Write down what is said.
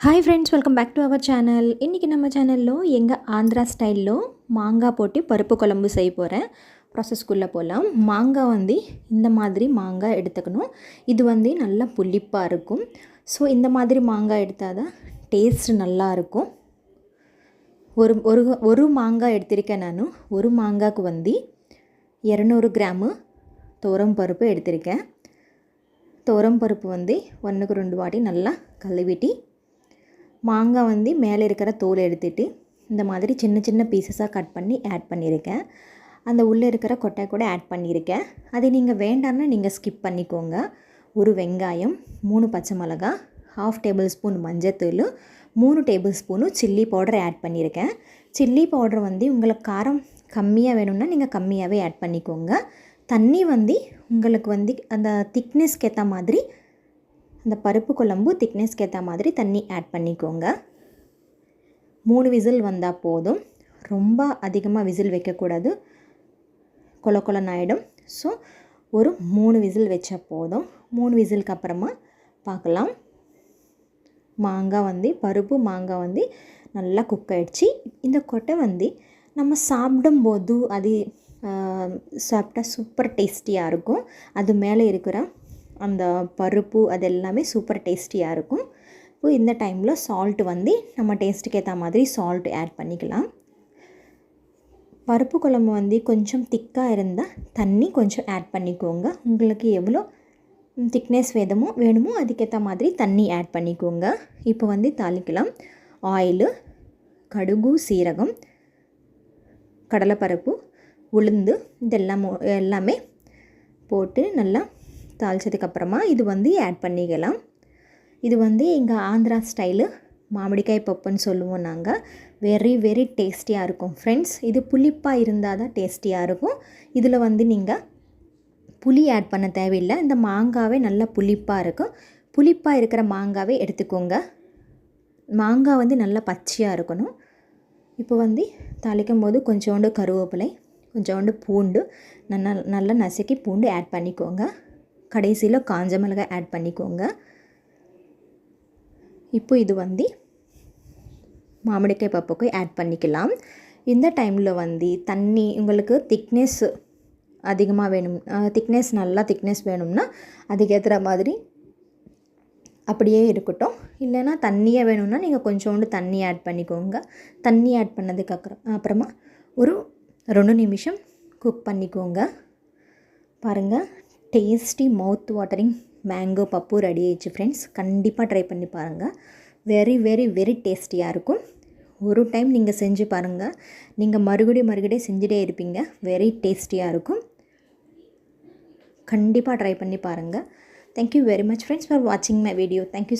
Hi friends welcome back to our channel இன்றைக்கி நம்ம சேனலில் எங்கள் ஆந்திரா ஸ்டைலில் மாங்காய் போட்டு பருப்பு குழம்பு செய்ய போகிறேன் ப்ராசஸ்க்குள்ளே போகலாம் மாங்காய் வந்து இந்த மாதிரி மாங்காய் எடுத்துக்கணும். இது வந்து நல்லா புளிப்பாக இருக்கும். ஸோ இந்த மாதிரி மாங்காய் எடுத்தால் தான் டேஸ்ட் நல்லா இருக்கும். ஒரு ஒரு ஒரு மாங்காய் எடுத்திருக்கேன் நான். ஒரு மாங்காய்க்கு வந்து இரநூறு கிராமு துவரம் பருப்பு எடுத்திருக்கேன். துவரம் பருப்பு வந்து ஒன்றுக்கு ரெண்டு வாட்டி நல்லா கழுவிட்டி மாங்காய் வந்து மேலே இருக்கிற தோல் எடுத்துட்டு இந்த மாதிரி சின்ன சின்ன பீசஸாக கட் பண்ணி ஆட் பண்ணியிருக்கேன். அந்த உள்ளே இருக்கிற கொட்டை கூட ஆட் பண்ணியிருக்கேன். அது நீங்கள் வேண்டாம்னா நீங்கள் ஸ்கிப் பண்ணிக்கோங்க. ஒரு வெங்காயம் மூணு பச்சை மிளகா ஹாஃப் டேபிள் ஸ்பூன் மஞ்சத்தூள் மூணு டேபிள் ஸ்பூனும் சில்லி பவுடர் ஆட் பண்ணியிருக்கேன். சில்லி பவுடர் வந்து உங்களுக்கு காரம் கம்மியாக வேணும்னா நீங்கள் கம்மியாகவே ஆட் பண்ணிக்கோங்க. தண்ணி வந்து உங்களுக்கு வந்து அந்த திக்னஸ்க்கு ஏற்ற மாதிரி அந்த பருப்பு குழம்பு திக்னஸ்க்கு ஏற்ற மாதிரி தண்ணி ஆட் பண்ணிக்கோங்க. மூணு விசில் வந்தால் போதும். ரொம்ப அதிகமாக விசில் வைக்கக்கூடாது. கொல கொலன்னு ஆகிடும் ஸோ ஒரு மூணு விசில் வச்சா போதும். மூணு விசிலுக்கு அப்புறமா பார்க்கலாம். மாங்காய் வந்து பருப்பு மாங்காய் வந்து நல்லா குக் ஆகிடுச்சு இந்த கொட்டை வந்து நம்ம சாப்பிடும்போது அது சாப்பிட்டா சூப்பர் டேஸ்டியாக இருக்கும். அது மேலே இருக்கிற அந்த பருப்பு அது எல்லாமே சூப்பர் டேஸ்டியாக இருக்கும். இப்போ இந்த டைமில் சால்ட் வந்து நம்ம டேஸ்ட்டுக்கு ஏற்ற மாதிரி சால்ட் ஆட் பண்ணிக்கலாம். பருப்பு குழம்பு வந்து கொஞ்சம் திக்காக இருந்தால் தண்ணி கொஞ்சம் ஆட் பண்ணிக்கோங்க. உங்களுக்கு எவ்வளோ திக்னஸ் வேணுமோ வேணுமோ அதுக்கேற்ற மாதிரி தண்ணி ஆட் பண்ணிக்கோங்க. இப்போ வந்து தாளிக்கலாம். ஆயிலு கடுகு சீரகம் கடலைப்பருப்பு உளுந்து இதெல்லாம் எல்லாமே போட்டு நல்லா தாளித்ததுக்கப்புறமா இது வந்து ஆட் பண்ணிக்கலாம். இது வந்து எங்கள் ஆந்திரா ஸ்டைலு மாமிடிக்காய் பப்புன்னு சொல்லுவோம் நாங்கள் வெரி வெரி டேஸ்டியாக இருக்கும். ஃப்ரெண்ட்ஸ் இது புளிப்பாக இருந்தால் தான் டேஸ்டியாக இருக்கும். இதில் வந்து நீங்கள் புளி ஆட் பண்ண தேவையில்லை. இந்த மாங்காவே நல்லா புளிப்பாக இருக்கும். புளிப்பாக இருக்கிற மாங்காவே எடுத்துக்கோங்க. மாங்காய் வந்து நல்லா பச்சையாக இருக்கணும். இப்போ வந்து தாளிக்கும் போது கொஞ்சோண்டு கருவேப்பிலை கொஞ்சோண்டு பூண்டு நல்லா நல்லா நசுக்கி பூண்டு ஆட் பண்ணிக்கோங்க. கடைசியில் காஞ்ச மிளகாய் ஆட் பண்ணிக்கோங்க. இப்போ இது வந்து மாமிடிக்காய் பப்புக்கு ஆட் பண்ணிக்கலாம். இந்த டைமில் வந்து தண்ணி உங்களுக்கு திக்னஸ் அதிகமாக வேணும் திக்னஸ் நல்லா திக்னஸ் வேணும்னா அதுக்கேற்றுற மாதிரி அப்படியே இருக்கட்டும். இல்லைன்னா தண்ணியே வேணும்னா நீங்கள் கொஞ்சோண்டு தண்ணி ஆட் பண்ணிக்கோங்க. தண்ணி ஆட் பண்ணதுக்கு அப்புறம் அப்புறமா ஒரு ரெண்டு நிமிஷம் குக் பண்ணிக்கோங்க. பாருங்கள் tasty mouth watering mango pappu ready ஆயிடுச்சு ஃப்ரெண்ட்ஸ் கண்டிப்பாக ட்ரை பண்ணி பாருங்கள் வெரி வெரி வெரி டேஸ்டியாக இருக்கும். ஒரு டைம் நீங்கள் செஞ்சு பாருங்கள் நீங்கள் மறுபடியும் மறுபடியும் செஞ்சுட்டே இருப்பீங்க. வெரி டேஸ்டியாக இருக்கும். கண்டிப்பாக ட்ரை பண்ணி பாருங்கள் thank you very much friends for வாட்சிங் மை வீடியோ தேங்க்யூ